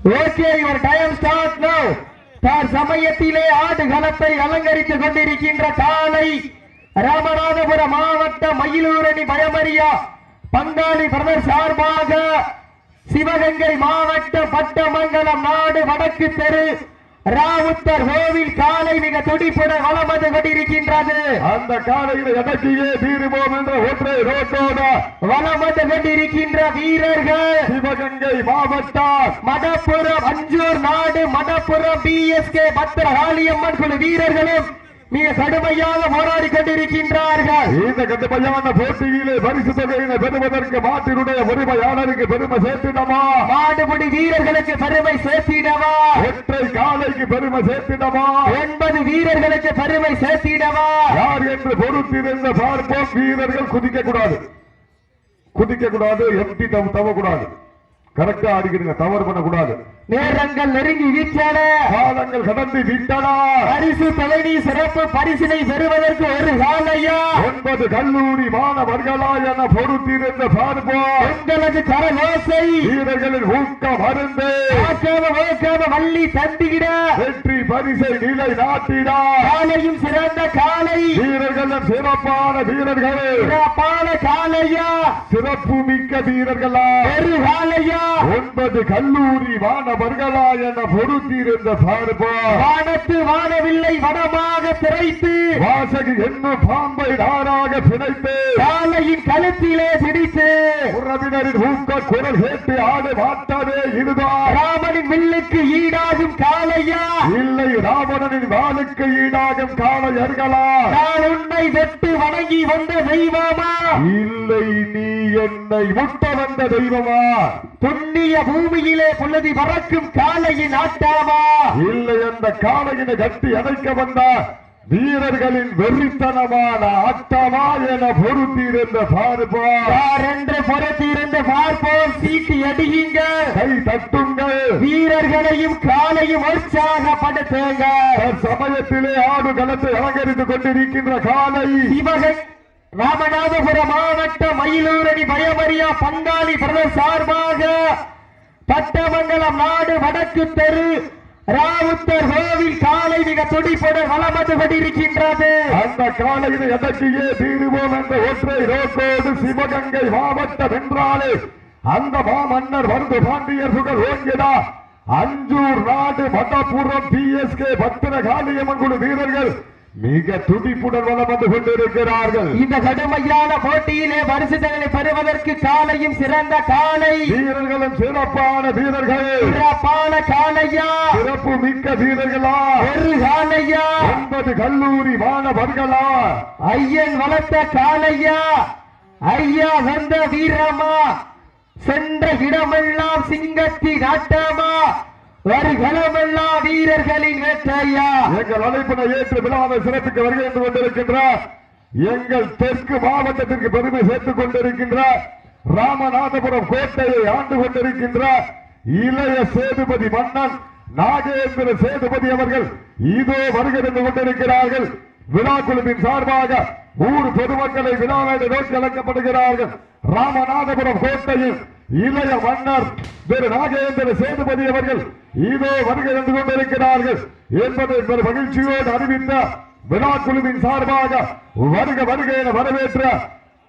Okay your time start now தார் சமயத்திலே ஆடுகளத்தை அலங்கரித்துக் கொண்டிருக்கின்ற காலை ராமநாதபுரம் மாவட்ட மயிலூரணி பயமரியா பங்காளி பிரதர் சார்பாக சிவகங்கை மாவட்ட பட்டமங்கலம் நாடு வடக்கு தெரு ராவுத்தர் கோவில் காலை மிக துடிப்புடன் வளம் வந்து கொண்டிருக்கின்றது. அந்த காலையில் எதற்கியே தீருவோம் என்ற ஒற்றை ரோட்டோட வளம் வந்து கொண்டிருக்கின்ற வீரர்கள். சிவகங்கை மாவட்டம். மடப்புறம் அஞ்சூர் நாடு மடப்புறம் பிஎஸ்கே பத்திரகாளியம்மன் குழு வீரர்களும் மிக கடுமையாக போராடி கொண்டிருக்கின்றார்கள். இந்த கடுமையான போட்டியிலே பரிசு தொகையினை பெறுவதற்கு மாட்டினுடைய உரிமையாளருக்கு பெருமை சேர்த்திடமா மாடுபிடி வீரர்களுக்கு பெருமை சேர்த்திடவா? ஒற்றை காலைக்கு பெருமை சேர்த்திடமா ஒன்பது வீரர்களுக்கு பெருமை சேர்த்திடவா? யார் என்று பொறுத்திருந்த பார்ப்போம். வீரர்கள் குதிக்க கூடாது. குதிக்க கூடாது. எம்டி தவ தவக்கூடாது. கரெக்டா ஆடிக்கிறீங்க தவறு பண்ணக்கூடாது. நேரங்கள் நெருங்கி விட்டன காலங்கள் கடந்து விட்டனா பரிசு தலைவி சிறப்பு பரிசினை பெறுவதற்கு ஒரு காலையா ஒன்பது கல்லூரி மாணவர்களா என பொறுத்திருந்த பார்ப்போம் உங்களது கரலோசை வீரர்களின் ஆக்காம ஓக்காம வள்ளி தந்திட வெற்றி பரிசை நிலை நாட்டினா காலையும் சிறந்த காலை. வீரர்களும் சிறப்பான வீரர்கள். சிறப்பான காலையா? சிறப்பு மிக்க வீரர்களா. ஒரு காலையா ஒன்பது கல்லூரி மாணவர்களா என பொறுத்திருந்த பார்ப்போம் வானத்து வானவில்லை வடமாக திரைத்து வாசகி என்னும் பாம்பை நாராக பிணைத்து காலையின் கழுத்திலே பிடித்து உறவினரின் ஊக்க குரல் கேட்டு ஆடு மாட்டாதே இதுதான் ராமனின் வில்லுக்கு ஈடாகும் காலையா இல்லை ராவணனின் வாளுக்கு ஈடாகும் காளையர்களா நான் உன்னை வெட்டு வணங்கி வந்த தெய்வமா? இல்லை நீ என்னை முட்ட வந்த தெய்வமா? புண்ணிய பூமியிலே புல்லதி பறக்கும் காலையின் ஆட்டாமா இல்லை அந்த காளையினை கட்டி அணைக்க வந்த வீரர்களின் வெறித்தனமான ஆட்டமா என பொறுத்திருந்த பார்ப்போம் என்று பொறுத்திருந்து பார்ப்போம். சீட்டி அடியுங்க கை தட்டுங்கள். வீரர்களையும் காலையும் உற்சாகப்படுத்துங்க சமயத்திலே ஆடு களத்தை அலங்கரித்துக் கொண்டிருக்கின்ற காலை சிவகை ராமநாதபுரம் மாவட்ட மயிலூரணி பயமரியா பங்காளி பிரதர் சார்பாக பட்டமங்கலம் நாடு வடக்கு தெரு ராவுத்தர் கோவில் காலை மிக துடிப்புடன் வளம் வந்து கொண்டிருக்கின்றது அந்த காலையில் எதற்கியே தீருவோம் என்ற ஒற்றை ரோக்கோடு சிவகங்கை மாவட்டம் என்றாலே அந்த மாமன்னர் வந்து பாண்டியர் சுகர் ஓங்கிடா அஞ்சூர் நாடு பதபூர்வம் பி எஸ் கே பத்திர காளியம்மன் குழு வீரர்கள் மிக துடிப்புடன் வளம் வந்து கொண்டிருக்கிறார்கள். இந்த கடுமையான போட்டியிலே பரிசுகளை பெறுவதற்கு காலையும் சிறந்த காலை. வீரர்களும் சிறப்பான வீரர்கள். சிறப்பான காலையா? சிறப்பு மிக்க வீரர்களா? ஒரு காலையா? ஒன்பது கல்லூரி மாணவர்களா? ஐயன் வளர்த்த காலையா? ஐயா வந்த வீரமா? சென்ற இடமெல்லாம் சிங்கத்தி நாட்டமா? வருகளமெல்லாம் வீரர்களின் வேட்டையா எங்கள் அழைப்பினை ஏற்று விழாவை சிறப்பிக்க வருகை என்று கொண்டிருக்கின்றார் எங்கள் தெற்கு மாவட்டத்திற்கு பெருமை சேர்த்துக் கொண்டிருக்கின்ற ராமநாதபுரம் கோட்டையை ஆண்டு கொண்டிருக்கின்ற இளைய சேதுபதி மன்னன் நாகேந்திர சேதுபதி அவர்கள் இதோ வருகை என்று கொண்டிருக்கிறார்கள். விழா குழுவின் சார்பாக ஊர் பொதுமக்களை விழாவை நோக்கி அழைக்கப்படுகிறார்கள். ராமநாதபுரம் கோட்டையில் இளைய மன்னர் திரு நாகேந்திர சேதுபதி அவர்கள் இதோ வருகை என்று கொண்டிருக்கிறார்கள் என்பதை பெரும் மகிழ்ச்சியோடு அறிவித்த விழா குழுவின் சார்பாக வருக வருக என வரவேற்ற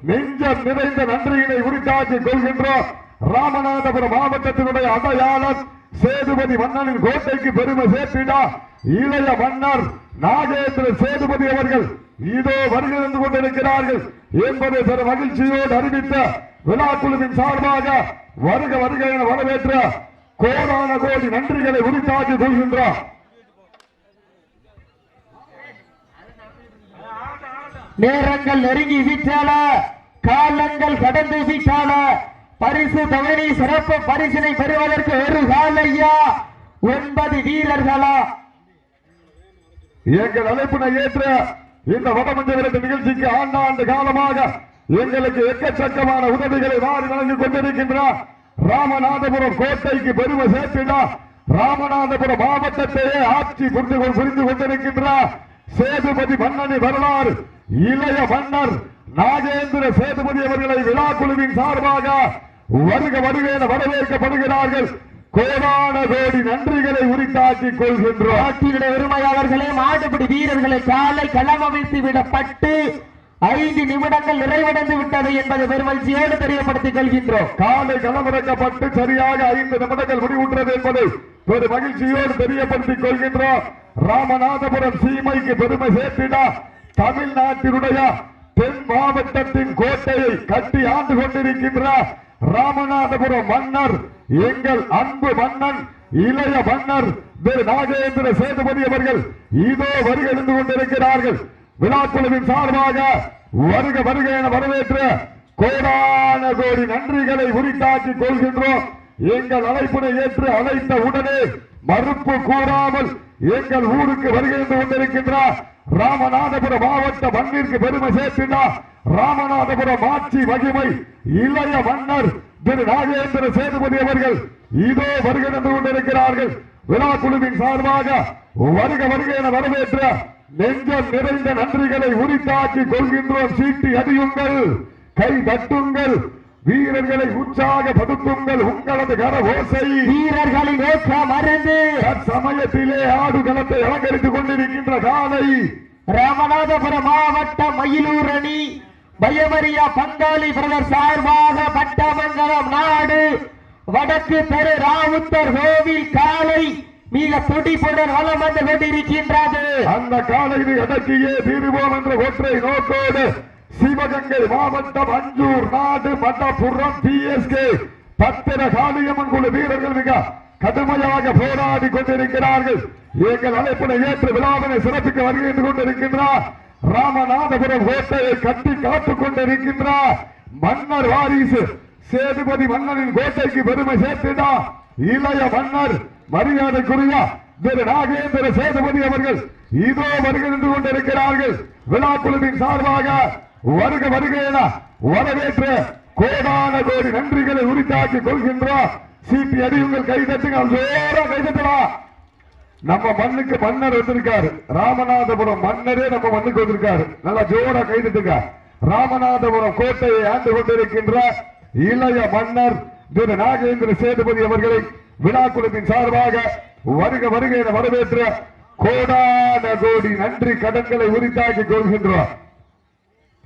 நெஞ்சம் நிறைந்த நன்றியினை உரித்தாக்கிக் கொள்கின்றோம் ராமநாதபுரம் மாவட்டத்தினுடைய அடையாளம் சேதுபதி மன்னனின் கோட்டைக்கு பெருமை சேர்த்திடா. இளைய மன்னர் நாகேந்திர சேதுபதி அவர்கள் இதோ வருகை வந்து கொண்டிருக்கிறார்கள் என்பதை பெற மகிழ்ச்சியோடு அறிவித்த விழா குழுவின் சார்பாக வருக வருக என வரவேற்ற கோடான கோடி நன்றிகளை உரித்தாக்கி கொள்கின்றார் நேரங்கள் நெருங்கி விட்டால காலங்கள் கடந்து விட்டால பரிசு தவணி சிறப்பு பரிசினை பெறுவதற்கு ஒரு காலையா? ஒன்பது வீரர்களா? எங்கள் அழைப்பினை ஏற்ற இந்த வடமஞ்ச விரட்டு நிகழ்ச்சிக்கு ஆண்டாண்டு காலமாக எங்களுக்கு எக்கச்சக்கமான உதவிகளை வாரி வழங்கிக் கொண்டிருக்கின்றார் ராமநாதபுரம் கோட்டைக்கு பெருமை சேர்த்தினார் ராமநாதபுரம் மாவட்டத்தையே ஆட்சி புரிந்து புரிந்து கொண்டிருக்கின்றார் சேதுபதி மன்னனி வரலாறு இளைய மன்னர் நாகேந்திர சேதுபதி அவர்களை விழா குழுவின் சார்பாக வருக வருக என வரவேற்கப்படுகிறார்கள். கோடான கோடி நன்றிகளை உரித்தாக்கிக் கொள்கின்றோம். நாட்டினுடைய உரிமையாளர்களே மாடுபிடி வீரர்களை காலை களமவிழ்த்து விடப்பட்டு ஐந்து நிமிடங்கள் நிறைவடைந்து விட்டது என்பதை பெருமகிழ்ச்சியோடு தெரியப்படுத்திக் கொள்கின்றோம். காலை களமிறக்கப்பட்டு சரியாக ஐந்து நிமிடங்கள் முடிவுற்றது என்பதை ஒரு மகிழ்ச்சியோடு தெரியப்படுத்திக் கொள்கின்றோம். ராமநாதபுரம் சீமைக்கு பெருமை சேர்த்திட. தமிழ்நாட்டினுடைய தென் மாவட்டத்தின் கோட்டையை கட்டி ஆண்டு கொண்டிருக்கின்ற ராமநாதபுரம் மன்னர் எங்கள் அன்பு மன்னன் இளைய மன்னர் திரு நாகேந்திர சேதுபதி அவர்கள் இதோ இருந்து கொண்டிருக்கிறார்கள். விழாக்குழுவின் சார்பாக வருக வருக என வரவேற்று கோடான கோடி நன்றிகளை உரித்தாக்கிக் கொள்கின்றோம். எங்கள் அழைப்பினை ஏற்று அழைத்த உடனே மறுப்பு கூறாமல் எங்கள் ஊருக்கு வருகின்ற கொண்டிருக்கின்றார் ராமநாதபுரம் மாவட்ட மண்ணிற்கு பெருமை சேர்த்தினார் ராமநாதபுரம் ஆட்சி மகிமை இளைய மன்னர் திரு நாகேந்திர சேதுபதி அவர்கள் இதோ வருகின்ற கொண்டிருக்கிறார்கள். விழா குழுவின் சார்பாக வருக வருக என வரவேற்ற நெஞ்சம் நிறைந்த நன்றிகளை உரித்தாக்கி கொள்கின்றோம். சீட்டி அடியுங்கள் கை தட்டுங்கள் வீரர்களை உற்சாகப்படுத்துங்கள் உங்களது கர ஓசை வீரர்களின் நோக்கம் அறிந்து சமயத்திலே ஆடுகளத்தை அலங்கரித்துக் கொண்டிருக்கின்ற காலை ராமநாதபுரம் மாவட்டம் மயிலூர் அணி. பயமரியா பங்காளி பிரதர் சார்பாக பட்டமங்கலம் நாடு. வடக்கு தெரு ராவுத்தர் கோவில் காலை. மிக துடிப்புடன் வளம் வந்து கொண்டிருக்கின்றது. அந்த காலையில் அடக்கியே தீருவோம் என்ற ஒற்றை நோக்கோடு சிவகங்கை மாவட்டம் அஞ்சூர் நாடு மட்டபுரம் பிஎஸ்கே பத்திர காளியம்மன் குழு வீரர்கள் மிக கடுமையாக போராடி கொண்டிருக்கிறார்கள். எங்கள் அழைப்பினை ஏற்று விழாவினை சிறப்பிக்க வருகின்ற கொண்டிருக்கின்றார். ராமநாதபுரம் கோட்டையை கட்டி காத்துக் கொண்டிருக்கின்றார் மன்னர் வாரிசு சேதுபதி மன்னனின் கோட்டைக்கு பெருமை சேர்த்துதான் இளைய மன்னர் மரியாதைக்குரிய திரு நாகேந்திர சேதுபதி அவர்கள் இதோ வருகின்று கொண்டிருக்கிறார்கள். விழா குழுவின் சார்பாக வருக வருக என வரவேற்று கோடான கோடி நன்றிகளை உரித்தாக்கி கொள்கின்றோம். சீட்டி உங்கள் கைதட்டுங்கள் ஜோரா கைதட்டலாம் நம்ம மண்ணுக்கு மன்னர் வந்திருக்காரு. ராமநாதபுரம் மன்னரே நம்ம மண்ணுக்கு வந்திருக்காரு. நல்லா ஜோட கைதுட்டுங்க ராமநாதபுரம் கோட்டையை ஆண்டு கொண்டிருக்கின்ற இளைய மன்னர் திரு நாகேந்திர சேதுபதி அவர்களை விழா குழுவின் சார்பாக வருக வருக என வரவேற்ற கோடான கோடி நன்றி கடன்களை உரித்தாக்கி கொள்கின்றோம்.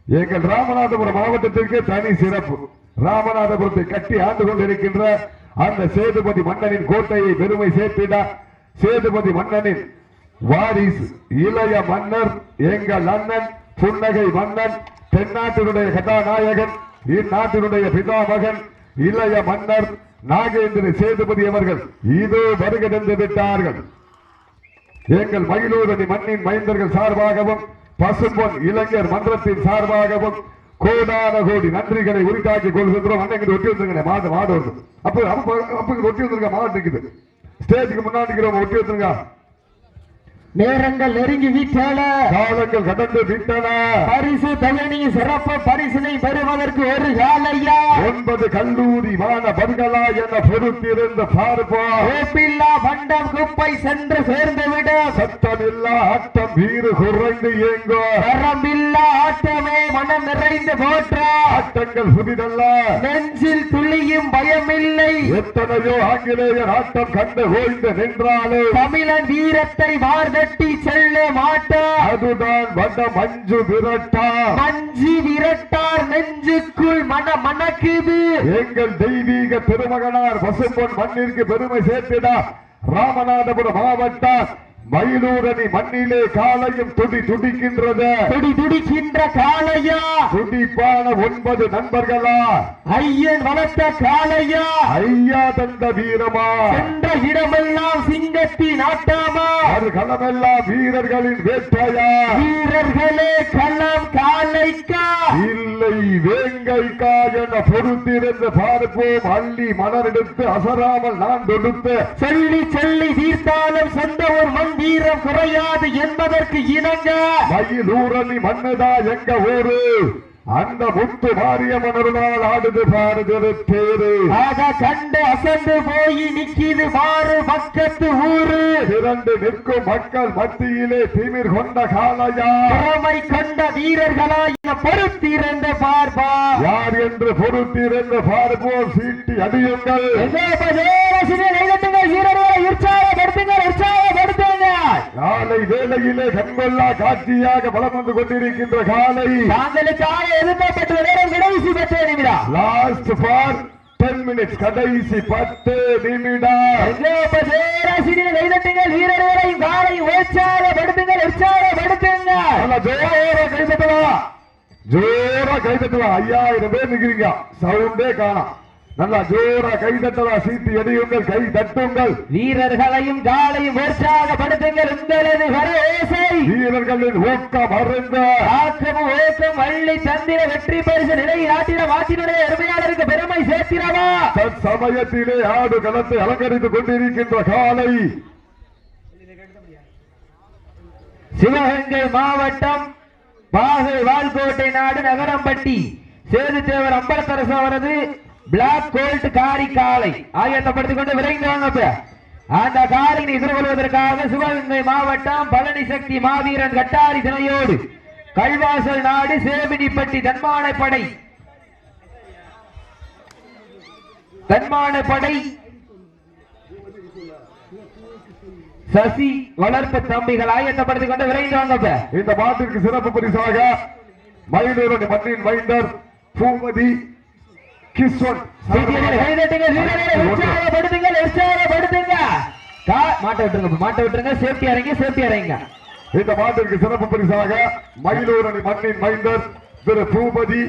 எங்கள் ராமநாதபுரம் மாவட்டத்திற்கு தனி சிறப்பு. ராமநாதபுரத்தை கட்டி ஆண்டு கொண்டிருக்கின்ற அந்த சேதுபதி மன்னனின் கோட்டையை பெருமை சேர்த்திட சேதுபதி மன்னனின் வாரிசு இளைய மன்னர் எங்கள் அண்ணன் புன்னகை மன்னன் தென்னாட்டினுடைய கதாநாயகன் இந்நாட்டினுடைய பிதாமகன் இளைய மன்னர் நாகேந்திர சேதுபதி அவர்கள் இதோ வருகை தந்து விட்டார்கள். எங்கள் மயிலூரணி மண்ணின் மைந்தர்கள் சார்பாகவும் பசும்பொன் இளைஞர் மன்றத்தின் சார்பாகவும் கோடான கோடி நன்றிகளை உரித்தாக்கிக் கொள்கின்றோம். அன்னைக்கு ஒட்டி வந்துருங்க மாடு மாடு வருது. அப்ப அப்ப ஒட்டி வந்துருங்க மாடு இருக்குது ஸ்டேஜுக்கு முன்னாடி இருக்கிறவங்க ஒட்டி வந்துருங்க நேரங்கள் நெருங்கி விட்டன காலங்கள் கடந்து விட்டன பரிசு தயணி சிறப்பு பரிசினை பெறுவதற்கு ஒரு காலையா ஒன்பது கல்லூரி மாணவர்களா என பொறுத்திருந்த பார்ப்பா. ஓப்பில்லா பண்டம் குப்பை சென்று சேர்ந்துவிட. சத்தமில்லா ஆட்டம் வீறு குறைந்து இயங்கோ. வரம்பில்லா ஆட்டமே மனம் நிறைந்து போற்றா. ஆட்டங்கள் புதிதல்ல. நெஞ்சில் துளியும் பயமில்லை. எத்தனையோ ஆங்கிலேயர் ஆட்டம் கண்டு ஓய்ந்து நின்றாலும் தமிழன் வீரத்தை வார்தட்டி செல்ல மாட்டா. அதுதான் வட மஞ்சு விரட்டா. மஞ்சி விரட்டார் நெஞ்சுக்குள் மன மணக்குது. எங்கள் தெய்வீக திருமகனார் பசும்பொன் மண்ணிற்கு பெருமை சேர்த்திடா. ராமநாதபுரம் மாவட்டம் மயிலூரணி மண்ணிலே காலையும் துடி துடிக்கின்றது. துடி துடிக்கின்ற காளையா? துடிப்பான ஒன்பது நண்பர்களா? ஐயன் வளர்த்த காளையா? ஐயா தந்த வீரமா? சென்ற இடமெல்லாம் சிங்கத்தின் ஆட்டாமா அது களமெல்லாம் வீரர்களின் வேட்டையா? வீரர்களே களம் காளைக்கா? இல்லை வேங்கைக்கா என பொறுத்திருந்து பார்ப்போம். அள்ளி மலரெடுத்து அசராமல் நான் தொடுத்து சொல்லி சொல்லி தீர்த்தாலும் சொந்த ஒரு மண் வீரம் குறையாது என்பதற்கு இணங்க. மயிலூரணி மண்ணுதா எங்க ஊரு? அந்த முத்து மாரியம்மனருளால் ஆடுது பாடுகிறது தேரு. ஆக கண்டு அசந்து போய் நிக்கிது மாறு பக்கத்து ஊரு. திரண்டு நிற்கும் மக்கள் மத்தியிலே திமிர் கொண்ட திறமை கொண்ட வீரர்களாய் பொறுத்திருந்த பார்ப்பா. யார் என்று பொறுத்திருந்த பார்ப்போம் சீட்டி அடியுங்கள். உற்சாகப்படுத்துங்கள் காலை வேளையிலே கண்கொள்ளா காட்சியாக வலம் வந்து கொண்டிருக்கின்ற காலை தாங்களுக்காக எதிர்பார்ப்பட்ட நேரம் கடைசி பத்து நிமிடம் லாஸ்ட் ஃபார் டென் மினிட்ஸ் கடைசி பத்து நிமிடம். கைதட்டுங்கள் வீரர்களையும் காலை உற்சாகப்படுத்துங்கள் உற்சாகப்படுத்துங்கள். ஜோரா கை தட்டலாம் ஜோரா கை தட்டலாம் ஐயாயிரம் பேர் நிக்கிறீங்க. சவுண்டே காணாம் நல்லா ஜோரா கை தட்டலாம் சீட்டி அடியுங்கள் கை தட்டுங்கள். வீரர்களையும் காலையும் உற்சாகப்படுத்துங்கள் உங்களது வர ஓசை வீரர்களின் ஊக்கம் அருந்த. ஆக்கமும் ஓக்கம் வள்ளி தந்திர வெற்றி பரிசு நிலை நாட்டின மாட்டினுடைய அருமையாளருக்கு பெருமை சேர்த்திரவா தற்சமயத்திலே ஆடு களத்தை அலங்கரித்துக் கொண்டிருக்கின்ற காலை. சிவகங்கை மாவட்டம் பாகை வால்கோட்டை நாடு நகரம்பட்டி. சேதுதேவர் அம்பலத்தரசு அவரது பிளாக் கோல்ட் காரி காலை. ஆயத்தப்படுத்திக் கொண்டு விரைந்து வாங்க அந்த காரினை எதிர்கொள்வதற்காக சிவகங்கை மாவட்டம் பழனி சக்தி மாவீரன் கட்டாரி தினையோடு கல்வாசல் நாடு சேமினிப்பட்டி தன்மானப்படை. தன்மானப்படை. சசி வளர்ப்பு தம்பிகள் ஆயத்தப்படுத்திக் கொண்டு விரைந்தாங்க இந்த மாட்டிற்கு சிறப்பு பரிசாக மயிலூரணி மண்ணின் மைந்தர் பூமதி மாட்டை விட்டுருங்க மாட்டை விட்டுருங்க சேஃப்டி இறங்கி சேஃப்டி இறங்க இந்த மாட்டிற்கு சிறப்பு பரிசாக மயிலூரணி மண்ணின் மைந்தர் திரு பூபதி